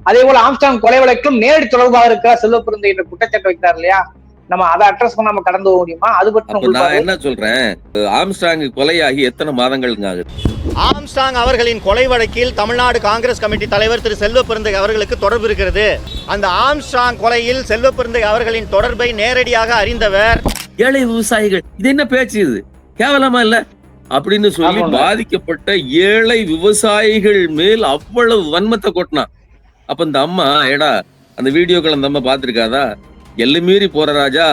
அதே போல ஆம்ஸ்டாங் கொலை வழக்கிலும் நேரடி தொடர்பாக இருக்கிற செல்வப்பிறந்தை என்ற குற்றச்சாட்டு வைக்கிறார் இல்லையா? நம்ம அதை அட்ரஸ் பண்ண நம்ம கடந்து போக முடியுமா? அது பற்றி நான்? என்ன சொல்றேன்? ஆம்ஸ்டாங் கொலையாகி எத்தனை மாதங்களுக்கு ஆகுது? ஆம்ஸ்டாங் அவர்களின் கொலை வழக்கில் தமிழ்நாடு காங்கிரஸ் கமிட்டி தலைவர் திரு செல்வ பெருந்தை அவர்களுக்கு தொடர்பு இருக்கிறது. அந்த ஆம்ஸ்டாங் கொலையில் செல்வ பெருந்தை அவர்களின் தொடர்பை நேரடியாக அறிந்தவர். ஏழை விவசாயிகள் இது என்ன பேச்சு இது? கேவலமா இல்ல? அப்படின்னு சொல்லி. பாதிக்கப்பட்ட ஏழை விவசாயிகள் மேல் அவ்வளவு வன்மத்தை கொட்டினான். அப்ப இந்த அம்மா ஏடா அந்த வீடியோக்கள் அந்த அம்மா பாத்திருக்காதா எல்லை மீறி போற ராஜா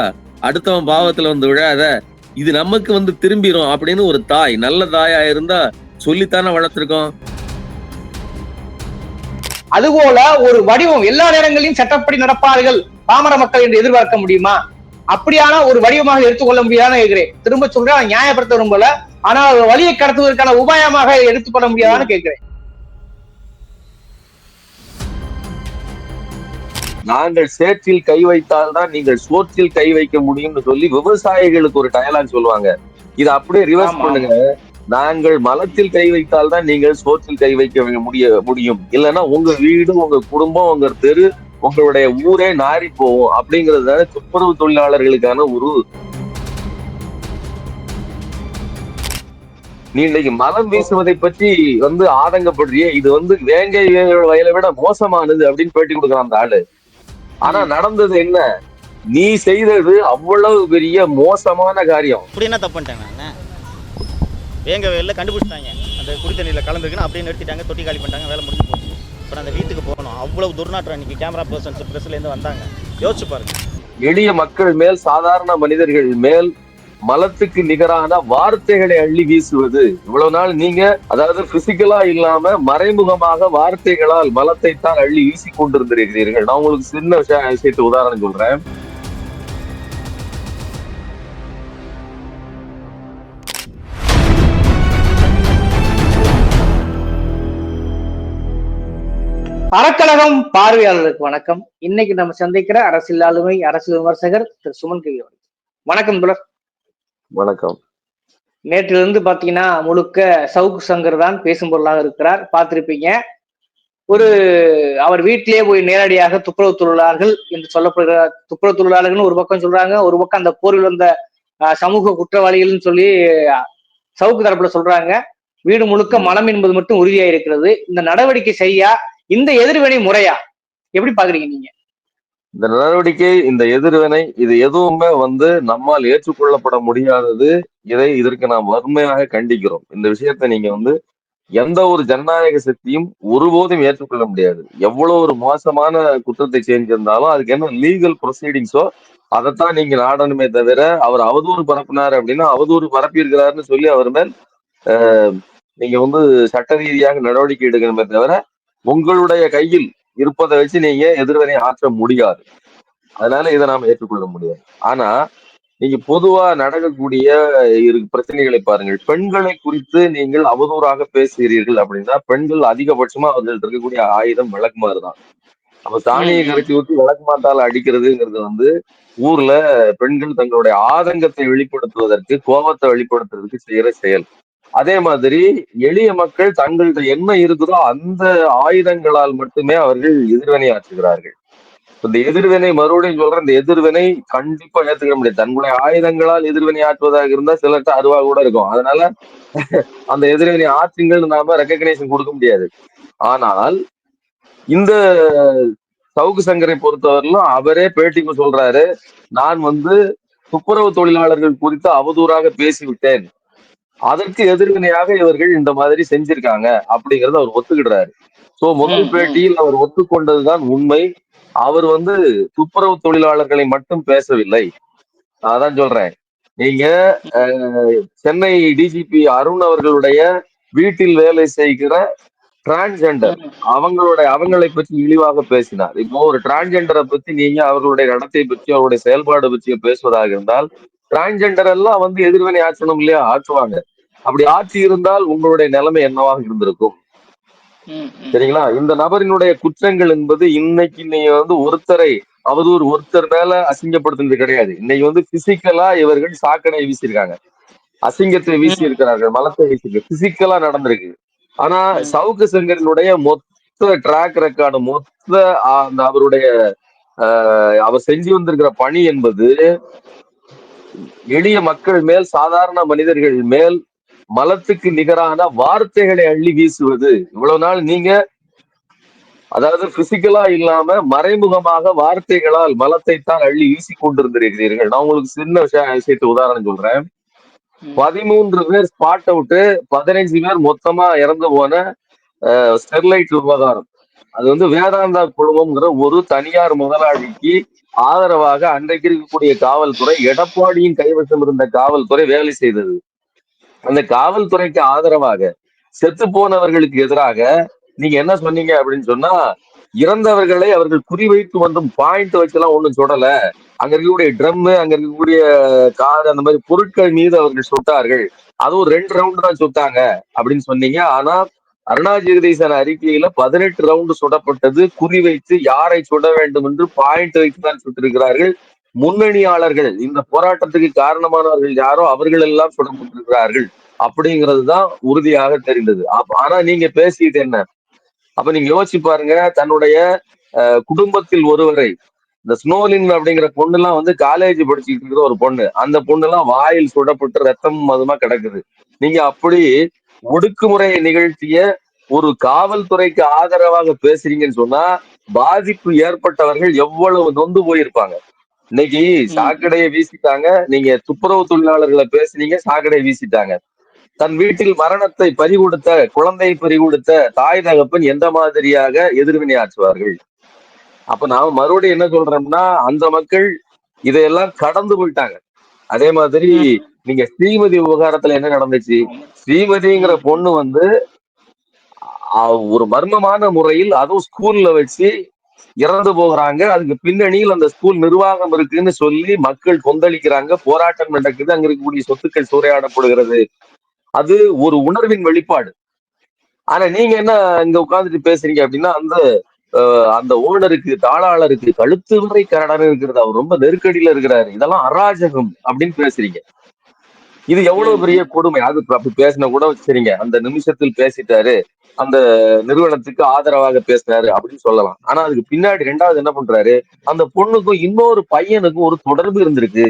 அடுத்தவன் பாவத்துல வந்து விழாத இது நமக்கு வந்து திரும்பிரும் அப்படின்னு ஒரு தாய் நல்ல தாயா இருந்தா சொல்லித்தானே வளர்த்திருக்கோம். அதுபோல ஒரு வடிவம் எல்லா நேரங்களிலும் சட்டப்படி நடப்பார்கள் பாமர மக்கள் என்று எதிர்பார்க்க முடியுமா? அப்படியான ஒரு வடிவமாக எடுத்துக்கொள்ள முடியாதுன்னு கேட்கிறேன். திரும்ப சொல்றேன் நியாயப்படுத்த விரும்பல ஆனால் வழியை கடத்துவதற்கான உபாயமாக எடுத்துக்கொள்ள முடியாதான்னு கேட்கிறேன். நாங்கள் சேற்றில் கை வைத்தால்தான் நீங்கள் சோற்றில் கை வைக்க முடியும்னு சொல்லி விவசாயிகளுக்கு ஒரு டயலாக் சொல்லுவாங்க. இதை அப்படியே ரிவர்ஸ் பண்ணுங்க. நாங்கள் மலத்தில் கை வைத்தால்தான் நீங்கள் சோற்றில் கை வைக்க முடிய முடியும். இல்லைன்னா உங்க வீடு உங்க குடும்பம் உங்க தெரு உங்களுடைய ஊரே நாரி போகும் அப்படிங்கிறது தானே துப்புரவு தொழிலாளர்களுக்கான ஒரு நீ இன்னைக்கு மலம் வீசுவதை பற்றி வந்து ஆதங்கப்படுறியே. இது வந்து வேங்கை வயலை விட மோசமானது அப்படின்னு பேட்டி கொடுக்குறான் அந்த ஆளு. ஆனா நடந்தது என்ன? நீ செய்தது அவ்வளவு பெரிய மோசமான காரியம். அப்படி என்ன தப்பு பண்ணிட்டேன் நான் வேங்க வேலையில் கண்டுபிடிச்சிட்டாங்க. அந்த குடித்த நீரில் கலந்துருக்குன்னு அப்படியே நிறுத்திட்டாங்க தொட்டி காலி பண்ணிட்டாங்க வேலை முடிஞ்சு போச்சு. இப்போ அந்த வீட்டுக்கு போகணும். அவ்வளவு துர்நாற்றம் இன்னைக்கு கேமரா பர்சன்ஸ் ப்ரெஸ்லேருந்து வந்தாங்க. யோசிச்சு பாருங்க. எளிய மக்கள் மேல் சாதாரண மனிதர்கள் மேல் மலத்துக்கு நிகரான வார்த்தைகளை அள்ளி வீசுவது. இவ்வளவு நாள் நீங்க அதாவது பிசிக்கலா இல்லாம மறைமுகமாக வார்த்தைகளால் மலத்தை தான் அள்ளி வீசி கொண்டிருந்திருக்கிறீர்கள். நான் உங்களுக்கு சின்ன விஷயத்தை உதாரணம் சொல்றேன். அறக்கழகம் பார்வையாளருக்கு வணக்கம். இன்னைக்கு நம்ம சந்திக்கிற அரசியல் ஆளுமை அரசியல் விமர்சகர் திரு சுமன் கவி அவர்கள். வணக்கம் தொடர் வணக்கம். நேற்றிலிருந்து பாத்தீங்கன்னா முழுக்க சவுக்கு சங்கர் தான் பேசும் பொருளாக இருக்கிறார். பார்த்திருப்பீங்க. ஒரு அவர் வீட்டிலேயே போய் நேரடியாக துப்புரவு தொழிலாளர்கள் என்று சொல்லப்படுகிற துப்புரவு தொழிலாளர்கள் ஒரு பக்கம் சொல்றாங்க ஒரு பக்கம் அந்த போரில் வந்த சமூக குற்றவாளிகள்னு சொல்லி சவுக்கு தரப்புல சொல்றாங்க. வீடு முழுக்க மலம் என்பது மட்டும் உறுதியா இருக்கிறது இந்த நடவடிக்கை சரியா? இந்த எதிர்வினை முறையா? எப்படி பாக்குறீங்க நீங்க? இந்த நடவடிக்கை இந்த எதிர்வினை இது எதுவுமே வந்து நம்மால் ஏற்றுக்கொள்ளப்பட முடியாதது. இதை இதற்கு நாம் வன்மையாக கண்டிக்கிறோம். இந்த விஷயத்தை நீங்க வந்து எந்த ஒரு ஜனநாயக சக்தியும் ஒருபோதும் ஏற்றுக்கொள்ள முடியாது. எவ்வளவு ஒரு மோசமான குற்றத்தை செஞ்சிருந்தாலும் அதுக்கு என்ன லீகல் ப்ரொசீடிங்ஸோ அதைத்தான் நீங்க நாடணுமே தவிர அவர் அவதூறு பரப்பினார் அப்படின்னா அவதூறு பரப்பியிருக்கிறாருன்னு சொல்லி அவர் மேல் ஆஹ், நீங்க வந்து சட்ட ரீதியாக நடவடிக்கை எடுக்கணுமே தவிர உங்களுடைய கையில் இருப்பதை வச்சு நீங்க எதிர்வினை ஆற்ற முடியாது. அதனால இதை நாம ஏற்றுக்கொள்ள முடியாது. ஆனா நீங்க பொதுவா நடக்கக்கூடிய இரு பிரச்சனைகளை பாருங்கள். பெண்களை குறித்து நீங்கள் அவதூறாக பேசுகிறீர்கள் அப்படின்னா பெண்கள் அதிகபட்சமா அவர்கள் இருக்கக்கூடிய ஆயுதம் விளக்குமாறு தான் அப்ப சாணியை கரைச்சி ஊற்றி விளக்குமாத்தால அடிக்கிறதுங்கிறது வந்து ஊர்ல பெண்கள் தங்களுடைய ஆதங்கத்தை வெளிப்படுத்துவதற்கு கோபத்தை வெளிப்படுத்துறதுக்கு செய்யற செயல். அதே மாதிரி எளிய மக்கள் தங்கள்கிட்ட என்ன இருக்குதோ அந்த ஆயுதங்களால் மட்டுமே அவர்கள் எதிர்வினை ஆற்றுகிறார்கள். இந்த எதிர்வினை மறுபடியும் சொல்ற இந்த எதிர்வினை கண்டிப்பா ஏத்துக்க முடியாது. தன்னுடைய ஆயுதங்களால் எதிர்வினை ஆற்றுவதாக இருந்தா சிலர்கிட்ட அருவா கூட இருக்கும். அதனால அந்த எதிர்வினை ஆற்றுங்கள்னு நாம ரெக்கக்னேஷன் கொடுக்க முடியாது. ஆனால் இந்த சவுக்கு சங்கரை பொறுத்தவரையிலும் அவரே பேட்டிக்கு சொல்றாரு நான் வந்து துப்புரவு தொழிலாளர்கள் குறித்து அவதூறாக பேசிவிட்டேன். அதற்கு எதிர்வினையாக இவர்கள் இந்த மாதிரி செஞ்சிருக்காங்க அப்படிங்கறத அவர் ஒத்துக்கிடுறாரு. சோ முதல். பேட்டியில் அவர் ஒத்துக்கொண்டதுதான் உண்மை. அவர் வந்து துப்புரவு தொழிலாளர்களை மட்டும் பேசவில்லை. அதான் சொல்றேன். நீங்க சென்னை டிஜிபி அருண் அவர்களுடைய வீட்டில் வேலை செய்கிற டிரான்ஸ்ஜெண்டர் அவங்களுடைய அவங்களை பற்றி இழிவாக பேசினார். இப்போ ஒரு டிரான்ஸ்ஜெண்டரை பத்தி நீங்க அவர்களுடைய நடத்தை பற்றி அவருடைய செயல்பாடு பற்றி பேசுவதாக இருந்தால் டிரான்ஸ்ஜெண்டர் எல்லாம் வந்து எதிர்வினை ஆற்றணும் இல்லையா? ஆற்றுவாங்க. அப்படி ஆட்சி இருந்தால் உங்களுடைய நிலைமை என்னவாக இருந்திருக்கும்? சரிங்களா? இந்த நபரினுடைய குற்றங்கள் என்பது இன்னைக்கு நீங்க வந்து ஒருத்தரை அவதூறு ஒருத்தர் மேல அசிங்கப்படுத்துனது கிடையாது. இன்னைக்கு வந்து பிசிக்கலா இவர்கள் சாக்கடை வீசியிருக்காங்க. அசிங்கத்தை வீசி இருக்கிறார்கள் மலத்தை வீசி பிசிக்கலா நடந்திருக்கு. ஆனா. சவுக்கு சங்கரினுடைய மொத்த ட்ராக் ரெக்கார்டு மொத்த அந்த அவருடைய ஆஹ், அவர் செஞ்சு வந்திருக்கிற பணி என்பது எளிய மக்கள் மேல் சாதாரண மனிதர்கள் மேல் மலத்துக்கு நிகரான வார்த்தைகளை அள்ளி வீசுவது. இவ்வளவு நாள் நீங்க அதாவது பிசிக்கலா இல்லாம மறைமுகமாக வார்த்தைகளால் மலத்தை தான் அள்ளி வீசி கொண்டிருந்திருக்கிறீர்கள். நான் உங்களுக்கு சின்ன விஷய- விஷயத்தை உதாரணம் சொல்றேன். பதிமூன்று பேர் ஸ்பாட் அவுட்டு பதினைஞ்சு பேர் மொத்தமா இறந்து போன ஸ்டெர்லைட் விவகாரம். அது வந்து வேதாந்தா குழுமம்ங்கிற ஒரு தனியார் முதலாளிக்கு ஆதரவாக அன்றைக்கு இருக்கக்கூடிய காவல்துறை எடப்பாடியின் கைவசம் இருந்த காவல்துறை வேலை செய்தது. அந்த காவல்துறைக்கு ஆதரவாக செத்து போனவர்களுக்கு எதிராக நீங்க என்ன சொன்னீங்க அப்படின்னு சொன்னா இறந்தவர்களை அவர்கள் குறிவைத்து வந்தும் பாயிண்ட் வச்செல்லாம் ஒண்ணும் சுடல. அங்க இருக்கக்கூடிய ட்ரம் அங்க இருக்கக்கூடிய கார் அந்த மாதிரி பொருட்கள் மீது அவர்கள் சுட்டார்கள். அதுவும் ரெண்டு ரவுண்டு தான் சுட்டாங்க அப்படின்னு சொன்னீங்க. ஆனா அருணா ஜெகதீசன் அறிக்கையில பதினெட்டு ரவுண்டு சுடப்பட்டது. குறிவைத்து யாரை சுட வேண்டும் என்று பாயிண்ட் வைத்து தான் சுட்டிருக்கிறார்கள். முன்னணியாளர்கள் இந்த போராட்டத்துக்கு காரணமானவர்கள் யாரோ அவர்கள் எல்லாம் சுடப்பட்டிருக்கிறார்கள் அப்படிங்கிறது தான் உறுதியாக தெரிந்தது. ஆனா நீங்க பேசியது என்ன? அப்ப நீங்க யோசிச்சு பாருங்க தன்னுடைய அஹ், குடும்பத்தில் ஒருவரை இந்த ஸ்னோலின் அப்படிங்கிற பொண்ணுலாம் வந்து காலேஜ் படிச்சுட்டு இருக்கிற ஒரு பொண்ணு. அந்த பொண்ணுலாம் வாயில் சுடப்பட்டு ரத்தம் மதமா கிடக்குது. நீங்க அப்படி ஒடுக்குமுறையை நிகழ்த்திய ஒரு காவல்துறைக்கு ஆதரவாக பேசுறீங்கன்னு சொன்னா பாதிப்பு ஏற்பட்டவர்கள் எவ்வளவு நொந்து போயிருப்பாங்க. இன்னைக்கு சாக்கடையை வீசிட்டாங்க. நீங்க துப்புரவு தொழிலாளர்களை பேசுனீங்க சாக்கடையை வீசிட்டாங்க. தன் வீட்டில் மரணத்தை பறிகொடுத்த குழந்தையை பறிகொடுத்த தாய் தகப்பன் எந்த மாதிரியாக எதிர்வினை ஆற்றுவார்கள் அப்ப நாம மறுபடியும் என்ன சொல்றோம்னா அந்த மக்கள் இதையெல்லாம் கடந்து போயிட்டாங்க. அதே மாதிரி நீங்க ஸ்ரீமதி விவகாரத்துல என்ன நடந்துச்சு? ஸ்ரீமதிங்கிற பொண்ணு வந்து ஒரு மர்மமான முறையில் அதுவும் ஸ்கூல்ல வச்சு இறந்து போகிறாங்க. அதுக்கு பின்னணியில் அந்த ஸ்கூல் நிர்வாகம் இருக்குன்னு சொல்லி மக்கள் கொந்தளிக்கிறாங்க. போராட்டம் நடக்குது. அங்க இருக்கக்கூடிய சொத்துக்கள் சூறையாடப்படுகிறது. அது ஒரு உணர்வின் வெளிப்பாடு. ஆனா நீங்க என்ன இங்க உட்கார்ந்துட்டு பேசுறீங்க அப்படின்னா அந்த அந்த ஓனருக்கு தாளாளருக்கு கழுத்து வரை கரடான இருக்கிறது. அவர் ரொம்ப நெருக்கடியில இருக்கிறாரு. இதெல்லாம் அராஜகம் அப்படின்னு பேசுறீங்க. இது எவ்வளவு பெரிய கொடுமை? அது அப்படி பேசின கூட சரிங்க. அந்த நிமிஷத்தில் பேசிட்டாரு. அந்த நிறுவனத்துக்கு ஆதரவாக பேசினாரு அப்படின்னு சொல்லலாம். ஆனா அதுக்கு பின்னாடி ரெண்டாவது என்ன பண்றாரு? அந்த பொண்ணுக்கும் இன்னொரு பையனுக்கும் ஒரு தொடர்பு இருந்திருக்கு.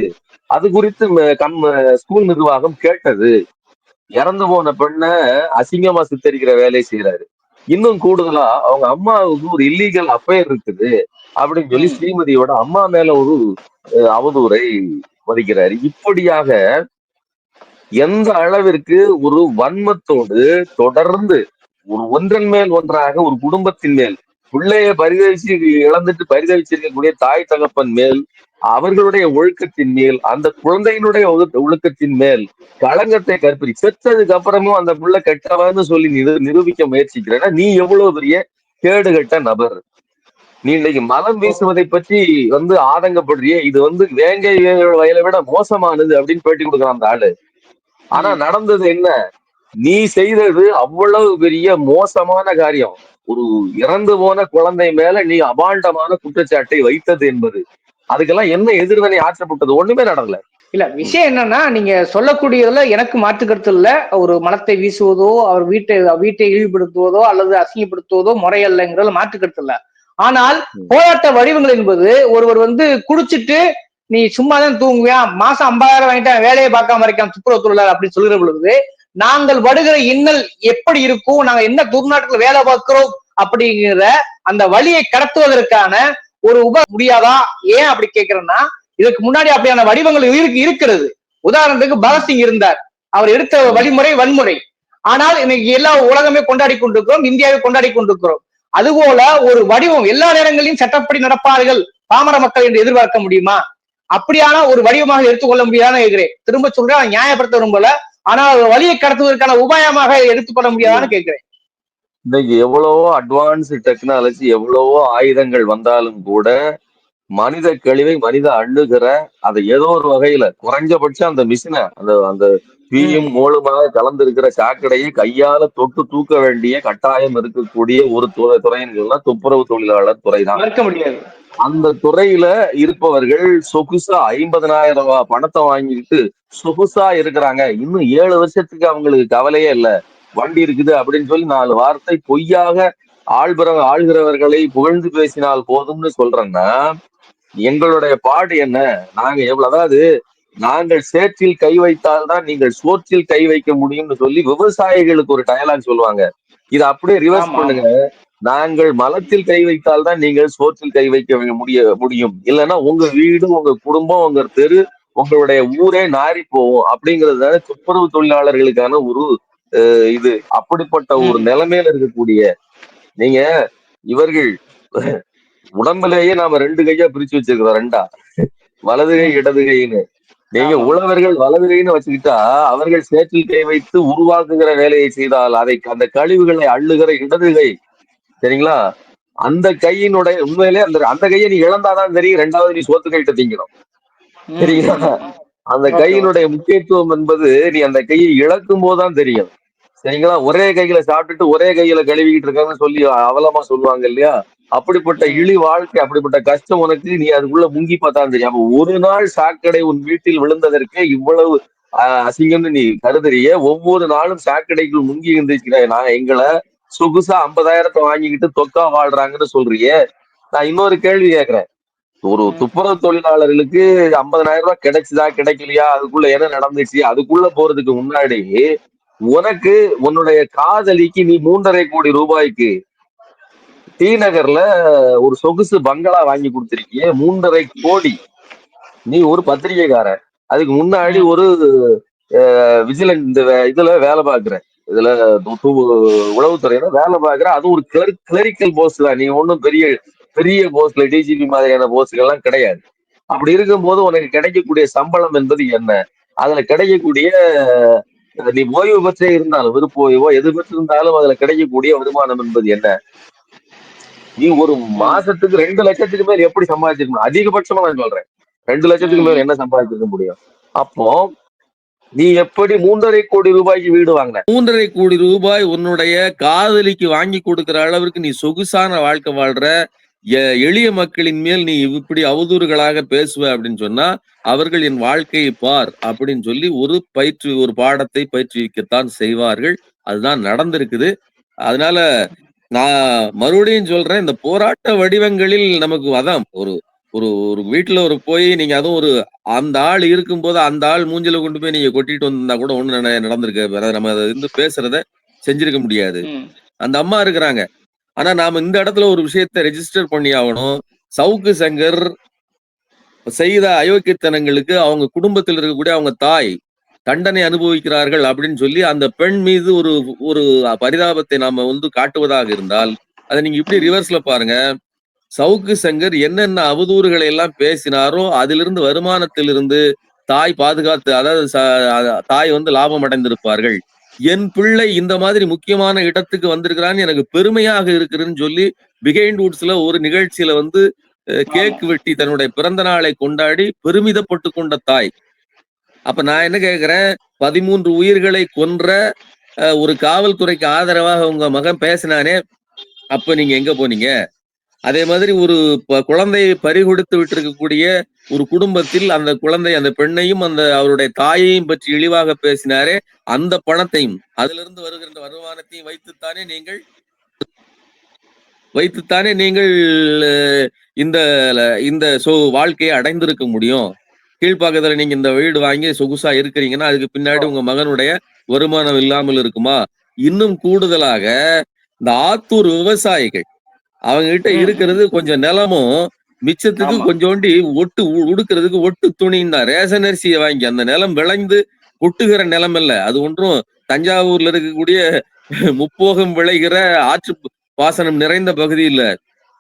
அது குறித்து கம் ஸ்கூல் நிர்வாகம் கேட்டது. இறந்து போன பெண்ணை அசிங்கமா சித்தரிக்கிற வேலையை செய்யறாரு இன்னும் கூடுதலா அவங்க அம்மாவுக்கு ஒரு இல்லீகல் அஃபேர் இருக்குது அப்படின்னு சொல்லி. ஸ்ரீமதியோட அம்மா மேல ஒரு அவதூறை வதிக்கிறாரு இப்படியாக எந்த அளவிற்கு ஒரு வன்மத்தோடு தொடர்ந்து ஒரு ஒன்றன் மேல் ஒன்றாக ஒரு குடும்பத்தின் மேல் பிள்ளைய பரிதவிச்சு இழந்துட்டு பரிதவிச்சிருக்கக்கூடிய தாய் தகப்பன் மேல் அவர்களுடைய ஒழுக்கத்தின் மேல் அந்த குழந்தையினுடைய ஒழுக்கத்தின் மேல் களங்கத்தை கற்பிரி செத்ததுக்கு அப்புறமும் அந்த பிள்ளை கெட்டவன்னு சொல்லி நிரு- நிரூபிக்க முயற்சிக்கிறேன்னா நீ எவ்வளவு பெரிய கேடுகட்ட நபர்? நீ இன்னைக்கு மலம் வீசுவதை பற்றி வந்து ஆதங்கப்படுறிய இது வந்து வேங்கை வயலை விட மோசமானது அப்படின்னு பேட்டி கொடுக்குறான் அந்த ஆளு. ஆனா நடந்தது என்ன? நீ செய்தது அவ்வளவு பெரிய மோசமான காரியம். ஒரு இறந்து போன குழந்தை மேல நீ அபாண்டமான குற்றச்சாட்டை வைத்தது என்பது. அதுக்கெல்லாம் என்ன எதிர்வினை ஆற்றப்பட்டது? ஒண்ணுமே நடக்கல. இல்ல விஷயம் என்னன்னா நீங்க சொல்லக்கூடியதுல எனக்கு மாற்று கருத்து இல்ல. ஒரு மலத்தை வீசுவதோ அவர் வீட்டை வீட்டை இழிவுபடுத்துவதோ அல்லது அசிங்கப்படுத்துவதோ முறையல்லங்கிறதுல மாற்று கருத்து இல்ல. ஆனால் போராட்ட வடிவங்கள் என்பது ஒருவர் வந்து குடிச்சிட்டு நீ சும்மா தான் தூங்குவியா? மாசம் ஐம்பதாயிரம் வாங்கிட்டேன் வேலையை பார்க்காம இருக்கான் துப்புரவு தொழிலாளர் அப்படின்னு சொல்லுற பொழுது நாங்கள் வருகிற இன்னல் எப்படி இருக்கும்? நாங்க என்ன துர்நாட்டில் வேலை பார்க்கிறோம்? அப்படிங்கிற அந்த வழியை கடத்துவதற்கான ஒரு உப முடியாதா? ஏன் அப்படி கேட்கிறேன்னா இதுக்கு முன்னாடி அப்படியான வடிவங்கள் இருக்கு இருக்கிறது. உதாரணத்துக்கு பகத்சிங் இருந்தார். அவர் எடுத்த வழிமுறை வன்முறை. ஆனால் இன்னைக்கு எல்லா உலகமே கொண்டாடி கொண்டிருக்கிறோம் இந்தியாவை கொண்டாடி கொண்டிருக்கிறோம். அதுபோல ஒரு வடிவம் எல்லா நேரங்களிலும் சட்டப்படி நடப்பார்கள் பாமர மக்கள் என்று எதிர்பார்க்க முடியுமா? அப்படியான ஒரு வடிவமாக எடுத்துக்கொள்ள முடியாதுன்னு கேட்கிறேன். திரும்ப சொல்றேன் நியாயப்படுத்த விரும்பல. ஒரு வழியை கடத்துவதற்கான உபாயமாக எடுத்துக்கொள்ள முடியாதான்னு கேட்கிறேன். இன்னைக்கு எவ்வளவோ அட்வான்ஸ் டெக்னாலஜி எவ்வளவோ ஆயுதங்கள் வந்தாலும் கூட மனித கழிவை மனித அள்ளுகிற அதை ஏதோ ஒரு வகையில குறைஞ்சபட்சம் அந்த மிஷினை அந்த அந்த பீயும் மூலமாக கலந்திருக்கிற சாக்கடையை கையால தொட்டு தூக்க வேண்டிய கட்டாயம் இருக்கக்கூடிய ஒரு துறை துறைன்னு சொன்னா துப்புரவு தொழிலாளர் துறை தான் அந்த துறையில இருப்பவர்கள் சொகுசா ஐம்பதனாயிரம் ரூபாய் பணத்தை வாங்கிட்டு சொகுசா இருக்கிறாங்க. இன்னும் ஏழு வருஷத்துக்கு அவங்களுக்கு கவலையே இல்ல. வண்டி இருக்குது அப்படின்னு சொல்லி நாலு வார்த்தை பொய்யாக ஆள்கிற ஆள்கிறவர்களை புகழ்ந்து பேசினால் போதும்னு சொல்றேன்னா எங்களுடைய பாடு என்ன? நாங்க எவ்வளவு அதாவது நாங்கள் சேற்றில் கை வைத்தால்தான் நீங்கள் சோற்றில் கை வைக்க முடியும்னு சொல்லி விவசாயிகளுக்கு ஒரு டயலாக் சொல்லுவாங்க. இதை அப்படியே ரிவர்ஸ் பண்ணுங்க. நாங்கள் மலத்தில் கை வைத்தால்தான் நீங்கள் சோற்றில் கை வைக்க முடிய முடியும். இல்லைன்னா உங்க வீடு உங்க குடும்பம் உங்க தெரு உங்களுடைய ஊரே நாரி போகும். அப்படிங்கிறது தானே துப்புரவு தொழிலாளர்களுக்கான ஒரு இது. அப்படிப்பட்ட ஒரு. நிலைமையில இருக்கக்கூடிய நீங்க இவர்கள் உடம்புலேயே நாம ரெண்டு கையா பிரிச்சு வச்சிருக்கிறோம் ரெண்டா. வலது கை இடது கைன்னு. நீங்க. உழவர்கள் வலது கைன்னு வச்சுக்கிட்டா அவர்கள் சேற்றில் கை வைத்து உருவாக்குகிற வேலையை செய்தால் அதை அந்த கழிவுகளை அள்ளுகிற இடது கை சரிங்களா? அந்த கையினுடைய உண்மையிலே அந்த அந்த கையை நீ இழந்தாதான் தெரியும் ரெண்டாவது நீ சோத்து கைட்ட திங்கணும் சரிங்களா. அந்த கையினுடைய முக்கியத்துவம் என்பது நீ அந்த கையை இழக்கும் போதுதான் தெரியும். சரிங்களா? ஒரே கையில சாப்பிட்டுட்டு ஒரே கையில கழுவிக்கிட்டு இருக்காங்கன்னு சொல்லி அவலமா சொல்லுவாங்க இல்லையா? அப்படிப்பட்ட. இழி வாழ்க்கை அப்படிப்பட்ட கஷ்டம் உனக்கு நீ அதுக்குள்ள முங்கி பார்த்தா தெரியும். அப்ப ஒரு நாள் சாக்கடை உன் வீட்டில் விழுந்ததற்கே இவ்வளவு அசிங்கம்னு நீ கருதுறிய ஒவ்வொரு நாளும் சாக்கடைக்குள் முங்கி இருந்துச்சுக்கிற நான் எங்களை சொகுசா ஐம்பதாயிரத்தை வாங்கிக்கிட்டு தொக்கா வாழ்றாங்கன்னு சொல்றியே நான் இன்னொரு கேள்வி கேட்கிறேன். ஒரு. துப்புரவு தொழிலாளர்களுக்கு ஐம்பதனாயிரம் ரூபாய் கிடைச்சுதா கிடைக்கலையா? அதுக்குள்ள என்ன நடந்துச்சு? அதுக்குள்ள போறதுக்கு முன்னாடி உனக்கு உன்னுடைய காதலிக்கு நீ மூன்றரை கோடி ரூபாய்க்கு டி நகர்ல ஒரு சொகுசு பங்களா வாங்கி கொடுத்திருக்கிய மூன்றரை கோடி. நீ ஒரு பத்திரிகைக்காரன். அதுக்கு முன்னாடி. ஒரு விஜிலன் இந்த இதுல வேலை பாக்குற இதுல உளவுத்துறையில வேலை பாக்குற அது ஒரு கிளரிக்கல் போஸ்ட் தான். நீ ஒன்றும் பெரிய பெரிய போஸ்ட்ல டிஜிபி மாதிரியான போஸ்ட்கள் எல்லாம் கிடையாது. அப்படி இருக்கும்போது உனக்கு கிடைக்கக்கூடிய சம்பளம் என்பது என்ன? அதுல கிடைக்கக்கூடிய நீ ஓய்வு பெற்றே இருந்தாலும் விருப்ப ஓய்வோ எது பெற்றிருந்தாலும் அதுல கிடைக்கக்கூடிய வருமானம் என்பது என்ன? நீ ஒரு மாசத்துக்கு ரெண்டு லட்சத்துக்கு மேல் எப்படி சம்பாதிச்சிருக்க முடியும்? அதிகபட்சமா நான் சொல்றேன். ரெண்டு லட்சத்துக்கு மேல் என்ன சம்பாதிச்சிருக்க முடியும்? அப்போ நீ எப்படி மூன்றரை கோடி ரூபாய்க்கு வீடு வாங்கின? மூன்றரை கோடி ரூபாய் உன்னுடைய காதலிக்கு வாங்கி கொடுக்கிற அளவிற்கு நீ சொகுசான வாழ்க்கை வாழ்ற எ- எளிய மக்களின் மேல் நீ இப்படி அவதூறுகளாக பேசுவ அப்படின்னு சொன்னா அவர்கள் என் வாழ்க்கையை பார் அப்படின்னு சொல்லி ஒரு பயிற்று ஒரு பாடத்தை பயிற்றுவிக்கத்தான் செய்வார்கள். அதுதான் நடந்திருக்குது. அதனால நான் மறுபடியும் சொல்றேன் இந்த போராட்ட வடிவங்களில் நமக்கு அதான் ஒரு ஒரு ஒரு வீட்டுல ஒரு போய் நீங்க அதுவும் ஒரு அந்த ஆள் இருக்கும்போது அந்த ஆள் மூஞ்சில கொண்டு போய் நீங்க கொட்டிட்டு வந்தா கூட ஒண்ணு நட- நடந்திருக்க நம்ம அதை இருந்து பேசுறத செஞ்சிருக்க முடியாது. அந்த அம்மா இருக்கிறாங்க. ஆனா நாம இந்த இடத்துல ஒரு விஷயத்தை ரெஜிஸ்டர் பண்ணி ஆகணும். சவுக்கு சங்கர் செய்த அயோக்கியத்தனங்களுக்கு அவங்க குடும்பத்தில் இருக்கக்கூடிய அவங்க தாய் தண்டனை அனுபவிக்கிறார்கள் அப்படின்னு சொல்லி அந்த பெண் மீது ஒரு ஒரு பரிதாபத்தை நாம வந்து காட்டுவதாக இருந்தால் அதை நீங்க இப்படி ரிவர்ஸ்ல பாருங்க. சவுக்கு சங்கர் என்னென்ன அவதூறுகளை எல்லாம் பேசினாரோ அதிலிருந்து வருமானத்திலிருந்து தாய் பாதுகாத்து அதாவது தாய் வந்து லாபம் அடைந்திருப்பார்கள். என் பிள்ளை இந்த மாதிரி முக்கியமான இடத்துக்கு வந்திருக்கிறான்னு எனக்கு பெருமையாக இருக்குதுன்னு சொல்லி பிகைண்ட் வுட்ஸ்ல ஒரு நிகழ்ச்சியில வந்து கேக் வெட்டி தன்னுடைய பிறந்த நாளை கொண்டாடி பெருமிதப்பட்டு கொண்ட தாய். அப்ப நான் என்ன கேக்குறேன்? பதிமூன்று உயிர்களை கொன்ற ஒரு காவல்துறைக்கு ஆதரவாக உங்க மகன் பேசினானே அப்ப நீங்க எங்க போனீங்க? அதே மாதிரி ஒரு குழந்தையை பறிகொடுத்து விட்டிருக்கக்கூடிய ஒரு குடும்பத்தில் அந்த குழந்தை அந்த பெண்ணையும் அந்த அவருடைய தாயையும் பற்றி இழிவாக பேசினாரே அந்த பணத்தையும் அதிலிருந்து வருகின்ற வருமானத்தையும் வைத்துத்தானே நீங்கள் வைத்துத்தானே நீங்கள் இந்த இந்த சோ வாழ்க்கையை அடைந்திருக்க முடியும். கீழ்ப்பாக்கத்துல நீங்க இந்த வீடு வாங்கி சொகுசா இருக்கிறீங்கன்னா அதுக்கு பின்னாடி உங்க மகனுடைய வருமானம் இல்லாமல் இருக்குமா? இன்னும் கூடுதலாக இந்த ஆத்தூர் விவசாயிகள் அவங்க கிட்ட. இருக்கிறது கொஞ்சம் நிலமும் மிச்சத்துக்கு. கொஞ்சோண்டி ஒட்டு உடுக்கிறதுக்கு ஒட்டு துணியும் தான். ரேஷன் அரிசியை வாங்கி அந்த நிலம் விளைந்து கொட்டுகிற நிலம் இல்ல. அது ஒன்றும் தஞ்சாவூர்ல இருக்கக்கூடிய முப்போகம் விளைகிற ஆற்று பாசனம் நிறைந்த பகுதி இல்ல.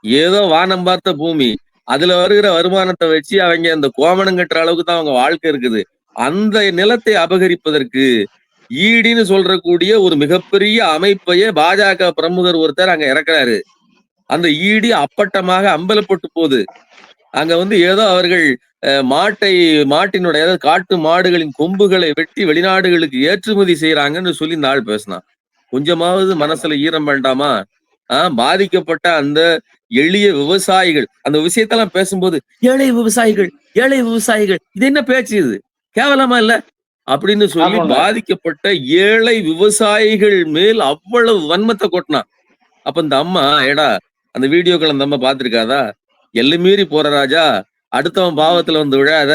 ஏதோ வானம் பார்த்த பூமி. அதுல வருகிற வருமானத்தை வச்சு அவங்க அந்த கோமணம் கட்டுற அளவுக்கு தான் அவங்க வாழ்க்கை இருக்குது. அந்த நிலத்தை அபகரிப்பதற்கு ஈடின்னு சொல்றக்கூடிய ஒரு மிகப்பெரிய அமைப்பையே பாஜக பிரமுகர் ஒருத்தர் அங்க இறக்குறாரு. அந்த ஈடி அப்பட்டமாக அம்பலப்பட்டு போகுது. அங்க வந்து ஏதோ அவர்கள் மாட்டை மாட்டினுடைய அதாவது காட்டு மாடுகளின் கொம்புகளை வெட்டி வெளிநாடுகளுக்கு ஏற்றுமதி செய்யறாங்கன்னு சொல்லி இந்த ஆள் பேசினான். கொஞ்சமாவது மனசுல ஈரம் வேண்டாமா? ஆஹ் பாதிக்கப்பட்ட அந்த எளிய விவசாயிகள் அந்த விஷயத்தெல்லாம் பேசும்போது ஏழை விவசாயிகள் ஏழை விவசாயிகள் இது என்ன பேச்சு இது? கேவலமா இல்ல? அப்படின்னு சொல்லி. பாதிக்கப்பட்ட ஏழை விவசாயிகள் மேல் அவ்வளவு வன்மத்தை கொட்டினான். அப்ப இந்த அம்மா ஏடா அந்த வீடியோக்கள் அந்த அம்மா பாத்திருக்காதா எல்லை மீறி போற ராஜா அடுத்தவன் பாவத்துல வந்து விழாத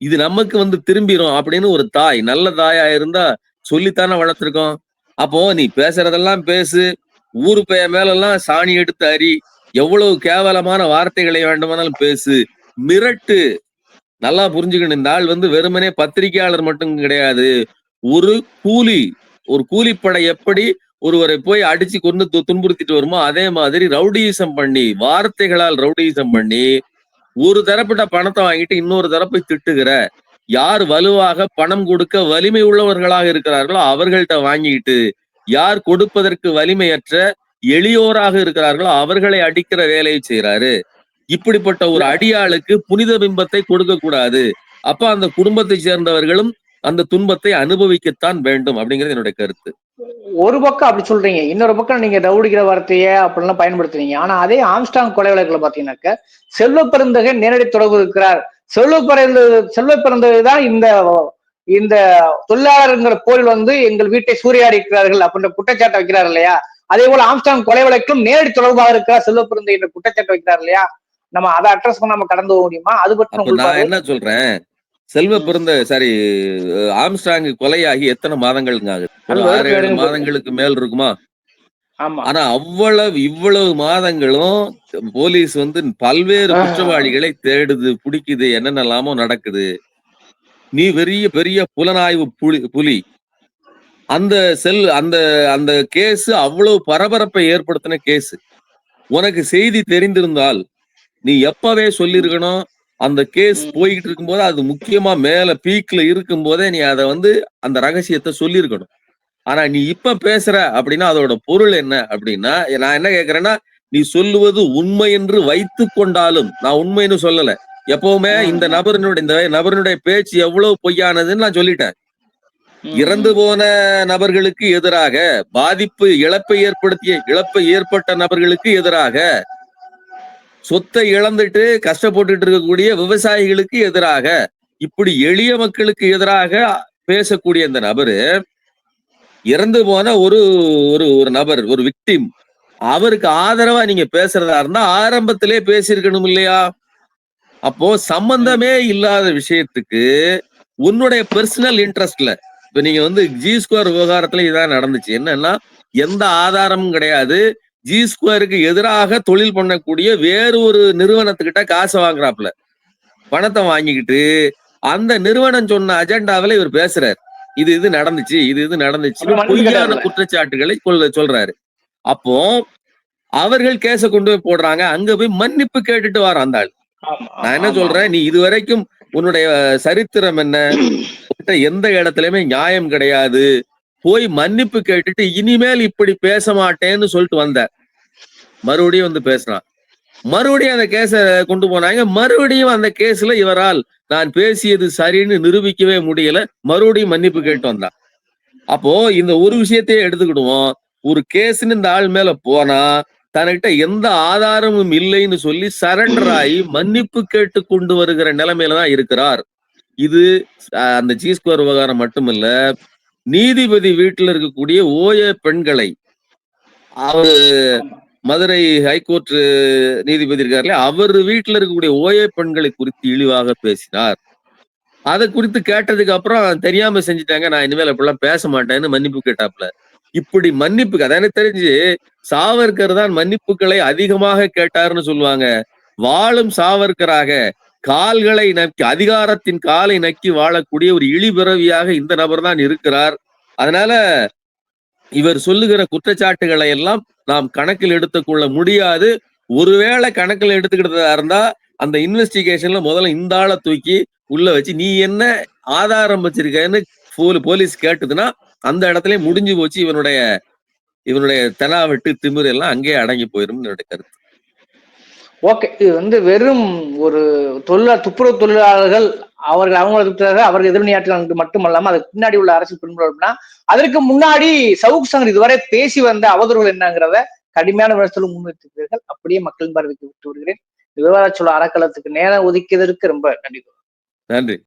இது நமக்கு வந்து திரும்பிடும் அப்படின்னு ஒரு தாய் நல்ல தாயா இருந்தா சொல்லித்தானே வளர்த்திருக்கோம். அப்போ நீ பேசுறதெல்லாம் பேசு ஊரு பெய மேலெல்லாம் சாணி எடுத்து அறி எவ்வளவு கேவலமான வார்த்தைகளை வேண்டுமானாலும் பேசு மிரட்டு. நல்லா புரிஞ்சுக்கணும் இந்த ஆள் வந்து வெறுமனே பத்திரிகையாளர் மட்டும் கிடையாது. ஒரு கூலி ஒரு கூலிப்படை எப்படி ஒருவரை போய் அடிச்சு கொண்டு து- துன்புறுத்திட்டு வருமோ அதே மாதிரி ரவுடியிசம் பண்ணி வார்த்தைகளால் ரவுடியிசம் பண்ணி ஒரு தரப்பிட்ட பணத்தை வாங்கிட்டு இன்னொரு தரப்பை திட்டுகிற யார் வலுவாக பணம் கொடுக்க வலிமை உள்ளவர்களாக இருக்கிறார்களோ அவர்கள்ட்ட வாங்கிட்டு யார் கொடுப்பதற்கு வலிமையற்ற எளியோராக இருக்கிறார்களோ அவர்களை அடிக்கிற வேலையை செய்யறாரு இப்படிப்பட்ட ஒரு அடியாளுக்கு புனித பிம்பத்தை கொடுக்க கூடாது அப்ப அந்த குடும்பத்தை சேர்ந்தவர்களும் அந்த துன்பத்தை அனுபவிக்கத்தான் வேண்டும் அப்படிங்கிறது என்னுடைய கருத்து. ஒரு பக்கம் அப்படி சொல்றீங்க இன்னொரு பக்கம் நீங்க ரவுடிக்கிற வார்த்தையை அப்படிலாம் பயன்படுத்துறீங்க ஆனா அதே ஆம்ஸ்டாங் கொலை வழக்குல பாத்தீங்கன்னாக்க செல்வ பெருந்தகை நேரடி தொடர்பு இருக்கிறார். செல்வ பிறந்த செல்வ பிறந்தகை தான் இந்த இந்த தொழிலாளருங்கிற போரில் வந்து எங்கள் வீட்டை சூறையாடிக்கிறார்கள் அப்படின்ற குற்றச்சாட்டை வைக்கிறார் இல்லையா? அதே போல ஆம்ஸ்டாங் கொலை வழக்கும் நேரடி தொடர்பாக இருக்கிறார் செல்வ பிறந்தகை என்ற குற்றச்சாட்டை வைக்கிறார் இல்லையா? நம்ம அதை அட்ரஸ் பண்ண நம்ம கடந்து போக முடியுமா? அது பற்றி நான்? என்ன சொல்றேன்? செல்வ பிறந்த சாரி ஆம்ஸ்டாங் கொலையாகி எத்தனை மாதங்களுங்க ஆகுது? ஆறு ஏழு மாதங்களுக்கு மேல் இருக்குமா? ஆனா அவ்வளவு இவ்வளவு மாதங்களும் போலீஸ் வந்து பல்வேறு. குற்றவாளிகளை தேடுது பிடிக்குது என்னென்னலாமோ நடக்குது. நீ பெரிய பெரிய புலனாய்வு புலி புலி. அந்த செல் அந்த அந்த கேஸ் அவ்வளவு பரபரப்பை ஏற்படுத்தின கேஸ். உனக்கு செய்தி தெரிந்திருந்தால் நீ எப்பவே சொல்லியிருக்கணும் அந்த கேஸ். போய்கிட்டு இருக்கும்போது அது முக்கியமா மேல பீக்ல இருக்கும் போதே நீ அதை வந்து அந்த ரகசியத்தை சொல்லியிருக்கணும் ஆனா நீ இப்ப பேசுற அப்படின்னா அதோட பொருள் என்ன அப்படின்னா நான் என்ன கேக்குறேன்னா நீ சொல்லுவது உண்மை என்று வைத்து கொண்டாலும் நான் உண்மைன்னு சொல்லல எப்பவுமே இந்த நபரினுடைய இந்த நபரினுடைய பேச்சு எவ்வளவு பொய்யானதுன்னு நான் சொல்லிட்டேன். இறந்து போன நபர்களுக்கு எதிராக பாதிப்பு இழப்பை ஏற்படுத்திய இழப்பை ஏற்பட்ட நபர்களுக்கு எதிராக சொத்தை இழந்துட்டு கஷ்டப்பட்டுட்டு இருக்கக்கூடிய விவசாயிகளுக்கு எதிராக இப்படி எளிய மக்களுக்கு எதிராக பேசக்கூடிய இந்த நபரு இறந்து போன ஒரு ஒரு ஒரு நபர் ஒரு விக்டிம் அவருக்கு ஆதரவா நீங்க பேசுறதா இருந்தா ஆரம்பத்திலே பேசியிருக்கணும் இல்லையா? அப்போ சம்பந்தமே இல்லாத விஷயத்துக்கு உன்னுடைய பர்சனல் இன்ட்ரெஸ்ட்ல இப்ப நீங்க வந்து ஜி ஸ்கொயர் விவகாரத்துல இதான் நடந்துச்சு. என்னன்னா எந்த ஆதாரமும் கிடையாது. ஜி ஸ்கொயருக்கு எதிராக தொழில் பண்ணக்கூடிய வேறு ஒரு நிறுவனத்துக்கிட்ட காசை வாங்குறாப்புல. பணத்தை வாங்கிக்கிட்டு அந்த நிறுவனம் சொன்ன அஜெண்டாவில இவர் பேசுறாரு. இது இது நடந்துச்சு இது இது நடந்துச்சு பொய்யான? குற்றச்சாட்டுகளை சொல்றாரு. அப்போ அவர்கள் கேஸ கொண்டு போய் போடுறாங்க அங்க போய் மன்னிப்பு கேட்டுட்டு வரான் அந்த ஆள். நான் என்ன. சொல்றேன் நீ இதுவரைக்கும் உன்னுடைய சரித்திரம் என்ன? எந்த இடத்துலயுமே நியாயம் கிடையாது. போய் மன்னிப்பு கேட்டுட்டு இனிமேல் இப்படி பேச மாட்டேன்னு சொல்லிட்டு வந்தார் மறுபடியும் வந்து பேசுறான். மறுபடியும் அந்த கேஸ கொண்டு போனாங்க. மறுபடியும் அந்த கேஸ்ல இவரால் நான் பேசியது சரின்னு நிரூபிக்கவே முடியல. மறுபடியும் மன்னிப்பு கேட்டு வந்தான். அப்போ இந்த ஒரு விஷயத்தையே எடுத்துக்கிடுவோம். ஒரு கேஸ்ன்னு இந்த ஆள் மேல போனா தன்கிட்ட எந்த ஆதாரமும் இல்லைன்னு சொல்லி சரண்டர் ஆகி மன்னிப்பு கேட்டு கொண்டு வருகிற நிலைமையில தான் இருக்கிறார். இது அந்த ஜி ஸ்கொயர் விவகாரம் மட்டுமில்ல நீதிபதி வீட்டுல இருக்கக்கூடிய ஓய பெண்களை அவரு மதுரை ஹைகோர்ட் நீதிபதி இருக்காருல்ல அவர் வீட்டுல இருக்கக்கூடிய ஓய பெண்களை குறித்து இழிவாக பேசினார். அதை குறித்து கேட்டதுக்கு அப்புறம் தெரியாம செஞ்சுட்டாங்க. நான் இனிமேல் அப்படிலாம் பேச மாட்டேன்னு மன்னிப்பு கேட்டாப்ல இப்படி மன்னிப்பு அதான தெரிஞ்சு சாவர்கர் தான் மன்னிப்புகளை அதிகமாக கேட்டாருன்னு சொல்லுவாங்க. வாழும் சாவர்கராக கால்களை நக்கி அதிகாரத்தின் காலை நக்கி வாழக்கூடிய ஒரு இழிபிறவியாக இந்த நபர் தான் இருக்கிறார். அதனால இவர் சொல்லுகிற குற்றச்சாட்டுகளை எல்லாம் நாம் கணக்கில் எடுத்துக்கொள்ள முடியாது. ஒருவேளை கணக்கில் எடுத்துக்கிட்டதா இருந்தா அந்த இன்வெஸ்டிகேஷன்ல முதல்ல இந்த ஆளை தூக்கி உள்ள வச்சு நீ என்ன ஆதாரம் வச்சிருக்கன்னு போலீஸ் கேட்டதுன்னா அந்த இடத்துல முடிஞ்சு போச்சு. இவனுடைய இவனுடைய தெனாவெட்டு திமிர் எல்லாம் அங்கேயே அடங்கி போயிரும் என்னுடைய கருத்து. ஓகே இது வந்து வெறும் ஒரு தொழிலா துப்புரவு தொழிலாளர்கள் அவர்கள் அவங்களுக்கு அவர்கள் எதிர்வினையாற்றுறது மட்டுமல்லாம அதுக்கு பின்னாடி உள்ள அரசு பின்பற்றா அதற்கு முன்னாடி சவுக் சங்கர் இதுவரை பேசி வந்த அவதூறுகள் என்னங்கிறத கடுமையான விமர்சனம் முன்வைத்திருக்கிறீர்கள். அப்படியே மக்களின் பார்வைக்கு விட்டு விடுகிறேன் விவகார சொல்ல அறக்கலத்துக்கு நேரம் ஒதுக்கியதற்கு ரொம்ப நன்றி நன்றி.